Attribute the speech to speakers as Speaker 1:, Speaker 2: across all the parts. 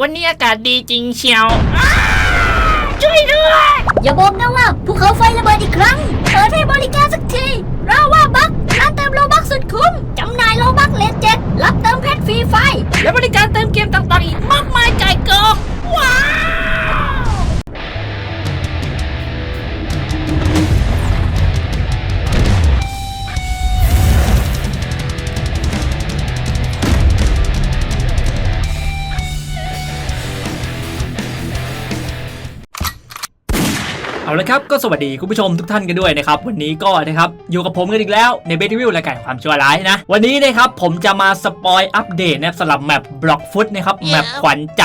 Speaker 1: วันนี้อากาศดีจริงเชียวอ้าช่วยด้วย
Speaker 2: อย่าบอกนะว่าภูเขาไฟระเบิดอีกครั้งเปิดให้บริการสักทีราว่าบักร้านเติมโลบักสุดคุ้มจำหน่ายโลบักเลนเจ็ดรับเติมเพชรฟรีไฟ
Speaker 1: และบริการเติมเกมต่างๆอีกมากมายไก่ายกองว้าว
Speaker 3: เอาละครับก็สวัสดีคุณผู้ชมทุกท่านกันด้วยนะครับวันนี้ก็นะครับอยู่กับผมกันอีกแล้วในเบทวิวรายการความชั่วร้ายนะ วันนี้นะครับผมจะมาสปอยอัปเดตนะครับสำหรับแมปบล็อกฟุตนะครับแมปขวัญใจ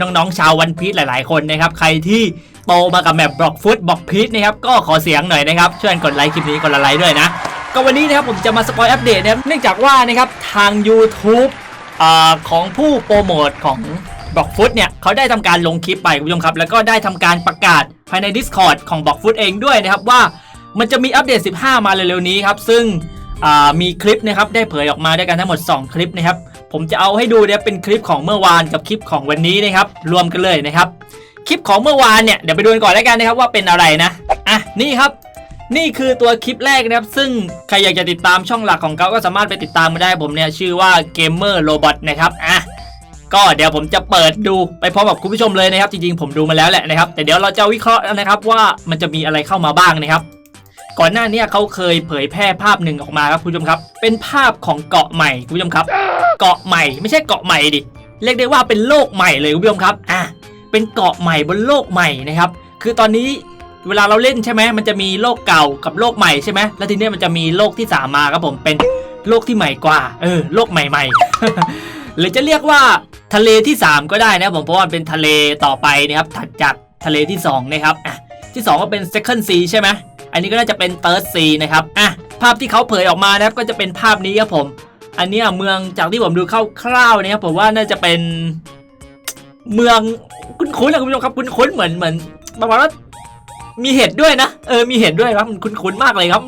Speaker 3: น้องๆชาววันพีชหลายๆ คนนะครับใครที่โตมากับแมปบล็อกฟุตบล็อกพีชนะครับก็ขอเสียงหน่อยนะครับช่วยกดไลค์คลิปนี้กดละไลค์ด้วยนะ ก็วันนี้นะครับผมจะมาสปอยอัปเดตนะครับเนื่องจากว่านะครับทาง YouTube อ่าของผู้โปรโมทของบล็อกฟุตเนี่ยเขาได้ทำการลงคลิปไปคุณผู้ชมครับแล้วก็ได้ทำการประกาศ ภายใน Discord ของบล็อกฟุตเองด้วยนะครับว่ามันจะมีอัปเดต 15 มาเร็วๆนี้ครับ ซึ่งมีคลิปนะครับได้เผยออกมาด้วยกันทั้งหมด 2 คลิปนะครับ ผมจะเอาให้ดูเนี่ยเป็นคลิปของเมื่อวานกับคลิปของวันนี้นะครับ รวมกันเลยนะครับ คลิปของเมื่อวานเนี่ยเดี๋ยวไปดูกันก่อนแล้วกันนะครับว่าเป็นอะไรนะอะนี่ครับ นี่คือตัวคลิปแรกนะครับ ซึ่งใครอยากจะติดตามช่องหลักของเขาก็สามารถไปติดตามมาได้ผมเนี่ยชื่อว่า Gamer Robot นะครับอะ ก็เดี๋ยวผมจะเปิดดูไปพร้อมกับคุณผู้ชมเลยนะครับ จริงๆ ผมดูมาแล้วแหละนะครับ แต่เดี๋ยวเราจะวิเคราะห์นะครับว่ามันจะมีอะไรเข้ามาบ้างนะครับ ก่อนหน้านี้เขาเคยเผยแพร่ภาพหนึ่งออกมาครับคุณผู้ชมครับ เป็นภาพของเกาะใหม่คุณผู้ชมครับ เกาะใหม่ไม่ใช่เกาะใหม่ดิเรียกได้ว่าเป็นโลกใหม่เลยคุณผู้ชมครับอะเป็นเกาะใหม่บนโลกใหม่นะครับ คือตอนนี้เวลาเราเล่นใช่ไหมมันจะมีโลกเก่ากับโลกใหม่ใช่ไหมแล้วทีเนี้ยมันจะมีโลกที่สามมาครับผมเป็นโลกที่ใหม่กว่า เออ โลกใหม่ๆ หรือจะเรียกว่าทะเลที่ 3 ก็ได้นะผมเพราะว่ามันเป็นทะเลต่อไปนะครับถัดจากทะเลที่2นะครับอะที่ 2 ก็เป็น second sea ใช่ไหมอันนี้ก็น่าจะเป็น third sea นะครับอะภาพที่เขาเผยออกมานะครับก็จะเป็นภาพนี้ครับผม อันนี้เมืองจากที่ผมดูคร่าวๆนะครับผมว่าน่าจะเป็นเมืองคุ้นๆนะคุณผู้ชมครับคุ้นๆเหมือนเหมือนประมาณว่ามีเห็ดด้วยนะเออมีเห็ดด้วยครับมันคุ้นๆมากเลยครับ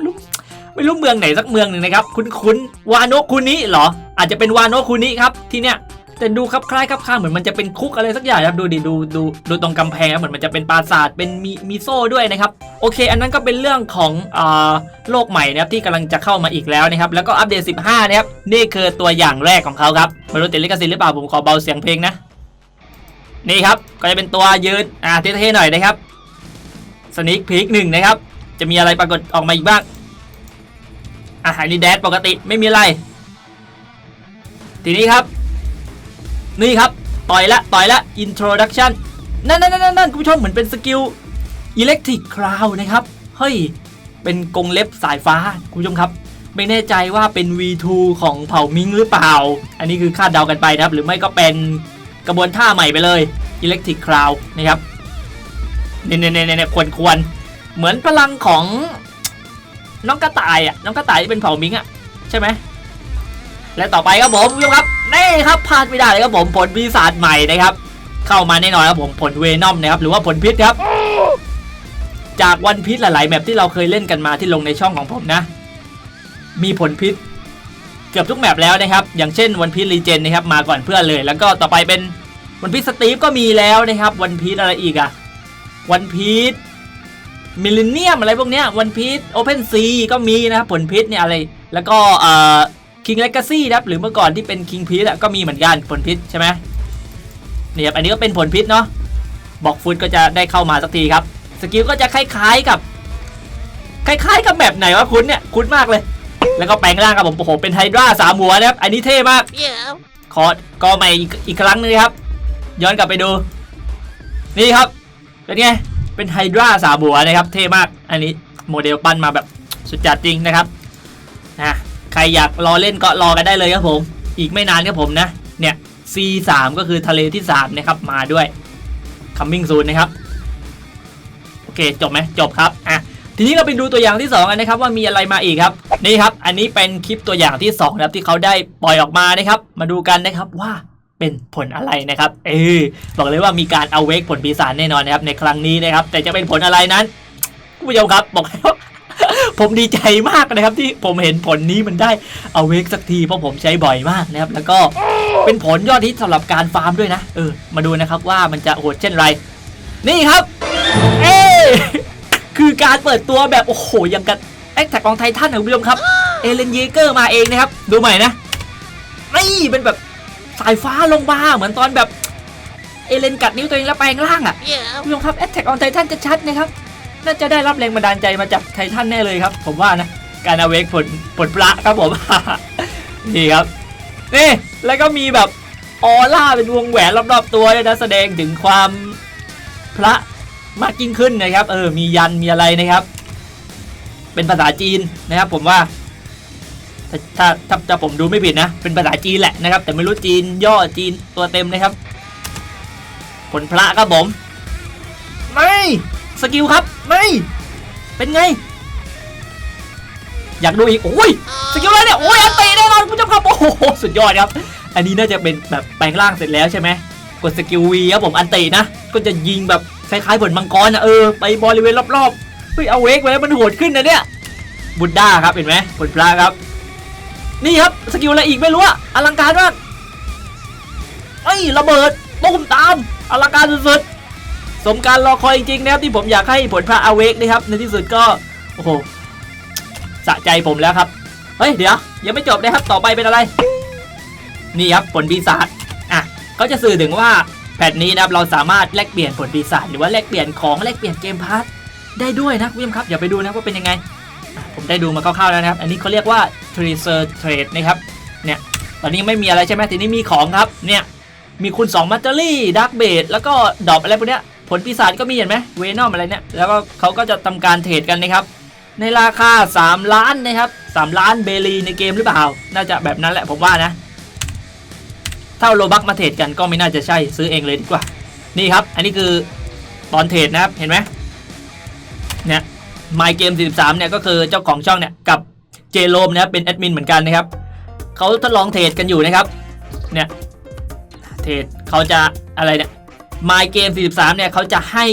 Speaker 3: ไม่รู้เมืองไหนสักเมืองหนึ่งนะครับ คุ้นๆวาโนะคุนิเหรอ อาจจะเป็นวาโนะคุนิครับที่เนี้ยแต่ดูครับคล้ายครับข้างเหมือนมันจะเป็นคุกอะไรสักอย่างครับดูดิดูดูดูตรงกำแพงเหมือนมันจะเป็นปราสาทเป็นมีมีโซ่ด้วยนะครับโอเค อันนั้นก็เป็นเรื่องของอ่าโลกใหม่นะครับที่กำลังจะเข้ามาอีกแล้วนะครับแล้วก็อัปเดต 15 นะครับนี่คือตัวอย่างแรกของเขาครับไม่รู้ติดลิขสิทธิ์หรือเปล่าผมขอเบาเสียงเพลงนะนี่ครับก็จะเป็นตัวยืนอ่าเท่ๆหน่อยนะครับสนิคพีคหนึ่งนะครับจะมีอะไรปรากฏออกมาอีกบ้าง อะอันนี้แดดปกติไม่มีอะไร ทีนี้ครับ นี่ครับ ต่อยละต่อยละ introduction นั่นนั่นนั่นนั่นคุณผู้ชมเหมือนเป็นสกิล electric cloud นะครับ เฮ้ย เป็นกงเล็บสายฟ้า คุณผู้ชมครับ ไม่แน่ใจว่าเป็น V2 ของเผ่ามิงหรือเปล่า อันนี้คือคาดเดากันไปนะครับ หรือไม่ก็เป็นกระบวนท่าใหม่ไปเลย electric cloud นะครับเนี่ยเนี่ยเนี่ยเนี่ยควรควรเหมือนพลังของ น้องกระต่ายอะน้องกระต่ายที่เป็นเผ่ามิงอะใช่ไหมและต่อไปครับผมคุณผู้ชมครับนี่ครับพลาดไม่ได้เลยครับผมผลปีศาจใหม่นะครับ เข้ามาแน่นอนครับผมผลเวนอมนะครับหรือว่าผลพิษครับ จากวันพิษหลาย ๆแบบที่เราเคยเล่นกันมาที่ลงในช่องของผมนะ มีผลพิษเกือบทุกแมปแล้วนะครับ อย่างเช่นวันพีชรีเจนนะครับมาก่อนเพื่อนเลย แล้วก็ต่อไปเป็นวันพีชสตีฟก็มีแล้วนะครับ วันพีชอะไรอีกอะวันพีช มิลเลนเนียมอะไรพวกเนี้ยวันพีชโอเพนซีก็มีนะครับผลพิษเนี่ยอะไร แล้วก็เอ่อคิงเลกาซี่นะครับหรือเมื่อก่อนที่เป็นคิงพีชก็มีเหมือนกันผลพิษใช่ไหมนี่ครับอันนี้ก็เป็นผลพิษเนาะบอกฟุตก็จะได้เข้ามาสักทีครับ สกิลก็จะคล้ายๆกับ คล้ายๆกับแบบไหนวะคุณเนี่ยคุณมากเลย แล้วก็แปลงร่างครับผมโอ้โหเป็นไฮดราสามหัวนะครับอันนี้เท่มากขอก็ใหม่อีกอีกครั้งหนึงครับ ย้อนกลับไปดู นี่ครับเป็นไง เป็นไฮดราสามหัวนะครับ เท่มาก อันนี้โมเดลปั้นมาแบบสุดจัดจริงนะครับนะใครอยากรอเล่นก็รอกันได้เลยครับผม อีกไม่นานครับผมนะ เนี่ย C3 ก็คือทะเลที่ 3 นะครับ มาด้วย coming soon นะครับ โอเค จบไหมจบครับ อะ ทีนี้เราไปดูตัวอย่างที่ 2 กันนะครับ ว่ามีอะไรมาอีกครับ นี่ครับ อันนี้เป็นคลิปตัวอย่างที่2นะครับที่เขาได้ปล่อยออกมานะครับ มาดูกันนะครับว่า เป็นผลอะไรนะครับเออบอกเลยว่ามีการเอาเวกผลปีศาจแน่นอนนะครับในครั้งนี้นะครับ แต่จะเป็นผลอะไรนั้นคุณผู้ชมครับบอกแล้วผมดีใจมากนะครับที่ผมเห็นผลนี้มันได้เอาเวกสักทีเพราะผมใช้บ่อยมากนะครับแล้วก็เป็นผลยอดฮิตสำหรับการฟาร์มด้วยนะเออมาดูนะครับว่ามันจะโหดเช่นไร นี่ครับเอ้คือการเปิดตัวแบบโอ้โหยังกับแอคแท็กของไททันนะคุณผู้ชมครับเอเลนเยเกอร์มาเองนะครับ ดูใหม่นะนี่เป็นแบบ สายฟ้าลงมาเหมือนตอนแบบเอเลนกัดนิ้วตัวเองแล้วแปลงร่างอะคุณผู้ชมครับแอตแทกออนไททันจะชัดนะครับน่าจะได้รับแรงบันดาลใจมาจากไททันแน่เลยครับ ผมว่านะการเอาเวกผลผลพระครับผมนี่ครับนี่แล้วก็มีแบบออร่าเป็นวงแหวนรอบๆตัวด้วยนะแสดงถึงความพระมากยิ่งขึ้นนะครับ เออมียันมีอะไรนะครับ เป็นภาษาจีนนะครับ ผมว่า ถ้าถ้าถ้าถ้าผมดูไม่ผิดนะ เป็นภาษาจีนแหละนะครับ แต่ไม่รู้จีนย่อจีนตัวเต็มนะครับ ผลพระครับผม ไม่ สกิลครับ ไม่ เป็นไง อยากดูอีก โอ้ย สกิลอะไรเนี่ย โอ้ยอันตีแน่นอนคุณผู้ชมครับ โอ้โห สุดยอดครับ อันนี้น่าจะเป็นแบบแปลงร่างเสร็จแล้วใช่ไหม กดสกิลวีครับผมอันตีนะ ก็จะยิงแบบคล้ายๆผลมังกรนะเออ ไปบริเวณรอบๆ เฮ้ย เอาเวกไว้แล้วมันโหดขึ้นนะเนี่ย บุดด้าครับ เห็นไหมผลพระครับ นี่ครับสกิลอะไรอีกไม่รู้อะอลังการมากเอ้ระเบิดตุ้มตามอลังการสุดๆสมการรอคอยจริงๆนะครับที่ผมอยากให้ผลพระอาเวกนะครับในที่สุดก็โอ้โหสะใจผมแล้วครับเฮ้ยเดี๋ยวยังไม่จบนะครับต่อไปเป็นอะไร นี่ครับผลปีศาจอะก็จะสื่อถึงว่าแพทนี้นะครับเราสามารถแลกเปลี่ยนผลปีศาจหรือว่าแลกเปลี่ยนของแลกเปลี่ยนเกมพาร์ทได้ด้วยนะคุณผู้ชมครับอย่าไปดูนะว่าเป็นยังไง ได้ดูมาคร่าวๆแล้วนะครับ อันนี้เขาเรียกว่า Treasure Trade นะครับ เนี่ย ตอนนี้ไม่มีอะไรใช่ไหมทีนี้มีของครับ เนี่ย มีคุณ2มัตเตอรี่ดักเบดแล้วก็ดอกอะไรพวกเนี้ย ผลปีศาจก็มีเห็นไหมเวนอมอะไรเนี่ย แล้วก็เขาก็จะทำการเทรดกันนะครับ ในราคา 3 ล้านนะครับ 3 ล้านเบลีในเกมหรือเปล่า น่าจะแบบนั้นแหละผมว่านะถ้าโลบักมาเทรดกันก็ไม่น่าจะใช่ซื้อเองเลยดีกว่า นี่ครับ อันนี้คือตอนเทรดนะครับ เห็นไหมเนี่ย My Game 43เนี่ยก็คือเจ้าของช่องเนี่ยกับเจโรมนะเป็นแอดมินเหมือนกันนะครับเขาทดลองเทรดกันอยู่นะครับเนี่ยเทรดเขาจะอะไรเนี่ย My Game 43เนี่ยเขาจะให้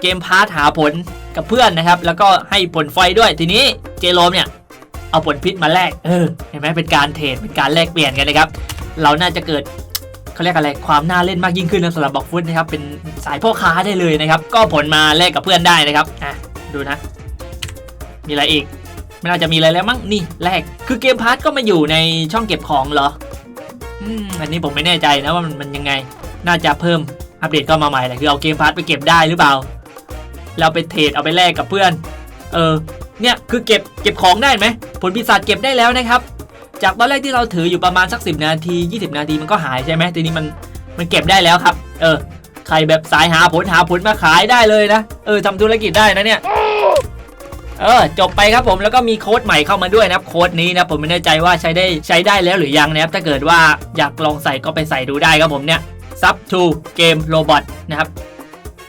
Speaker 3: เกมพาร์ทหาผลกับเพื่อนนะครับ แล้วก็ให้ผลไฟด้วยทีนี้เจโรมเนี่ยเอาผลพิษมาแลกเออเห็นไหมเป็นการเทรดเป็นการแลกเปลี่ยนกันนะครับ เราน่าจะเกิดเขาเรียกอะไรความน่าเล่นมากยิ่งขึ้นนะสำหรับบอกฟุตนะครับเป็นสายพ่อค้าได้เลยนะครับ ก็ผลมาแลกกับเพื่อนได้นะครับอะ ดูนะ มีอะไรอีก ไม่น่าจะมีอะไรแล้วมั้งนี่แลกคือเกมพาร์ทก็มาอยู่ในช่องเก็บของเหรออืมอันนี้ผมไม่แน่ใจนะว่ามันมันยังไง น่าจะเพิ่มอัปเดตเข้ามาใหม่แหละคือเอาเกมพาร์ทไปเก็บได้หรือเปล่าแล้วไปเทรดเอาไปแลกกับเพื่อน เออ เนี่ยคือเก็บเก็บของได้ไหมผลปีศาจเก็บได้แล้วนะครับ จากตอนแรกที่เราถืออยู่ประมาณสัก 10 นาที 20 นาทีมันก็หายใช่ไหมทีนี้มันมันเก็บได้แล้วครับ เออ ใครแบบสายหาผลหาผลมาขายได้เลยนะ เออทำธุรกิจได้นะเนี่ยเออจบไปครับผมแล้วก็มีโค้ดใหม่เข้ามาด้วยนะครับโค้ดนี้นะผมไม่แน่ใจว่าใช้ได้ใช้ได้แล้วหรือยังนะครับถ้าเกิดว่าอยากลองใส่ก็ไปใส่ดูได้ครับผมเนี่ย sub to game robot นะครับ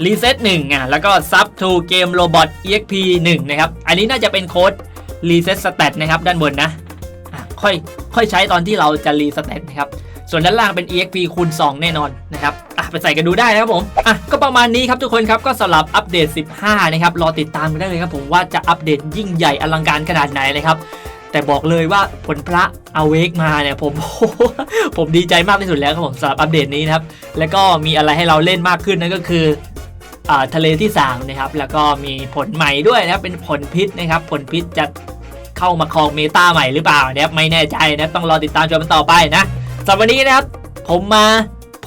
Speaker 3: รีเซ็ตหนึ่งอะแล้วก็ sub to game robot exp 1นะครับอันนี้น่าจะเป็นโค้ดรีเซ็ตสเตตนะครับด้านบนนะะค่อยค่อยใช้ตอนที่เราจะรีสเตตนะครับ ส่วนด้านล่างเป็น exp คูณ 2 แน่นอนนะครับอะไปใส่กันดูได้นะครับผมอะก็ประมาณนี้ครับทุกคนครับก็สำหรับอัปเดต 15 นะครับรอติดตามกันได้เลยครับผมว่าจะอัปเดตยิ่งใหญ่อลังการขนาดไหนเลยครับแต่บอกเลยว่าผลพระเอาเวกมาเนี่ยผมผมดีใจมากที่สุดแล้วครับผมสำหรับอัปเดตนี้นะครับ แล้วก็มีอะไรให้เราเล่นมากขึ้นนั่นก็คืออ่าทะเลที่3นะครับแล้วก็มีผลใหม่ด้วยนะครับเป็นผลพิษนะครับผลพิษจะเข้ามาครองเมตาใหม่หรือเปล่านะครับไม่แน่ใจนะต้องรอติดตามชมกันต่อไปนะ สำหรับวันนี้นะครับ ผมมา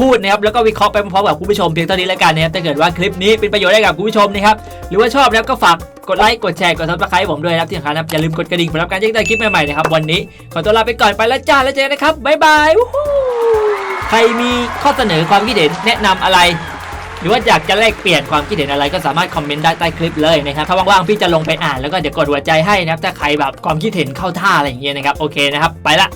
Speaker 3: พูดนะครับแล้วก็วิเคราะห์ไปพร้อมๆกับคุณผู้ชมเพียงเท่านี้แล้วกันนะครับถ้าเกิดว่าคลิปนี้เป็นประโยชน์ให้กับคุณผู้ชมนะครับหรือว่าชอบนะครับก็ฝากกดไลค์กดแชร์กดซับสไครต์ผมด้วยนะครับที่สำคัญนะครับอย่าลืมกดกระดิ่งเพื่อรับการแจ้งเตือนคลิปใหม่ๆนะครับวันนี้ขอตัวลาไปก่อนไปแล้วจ้าแล้วเจอกันนะครับบ๊ายบายใครมีข้อเสนอความคิดเห็นแนะนำอะไร หรือว่าอยากจะแลกเปลี่ยนความคิดเห็นอะไรก็สามารถคอมเมนต์ได้ใต้คลิปเลยนะครับถ้าว่างๆพี่จะลงไปอ่านแล้วก็เดี๋ยวกดหัวใจให้นะครับถ้าใครแบบความคิดเห็นเข้าท่าอะไรอย่างเงี้ยนะครับโอเคนะครับไปละ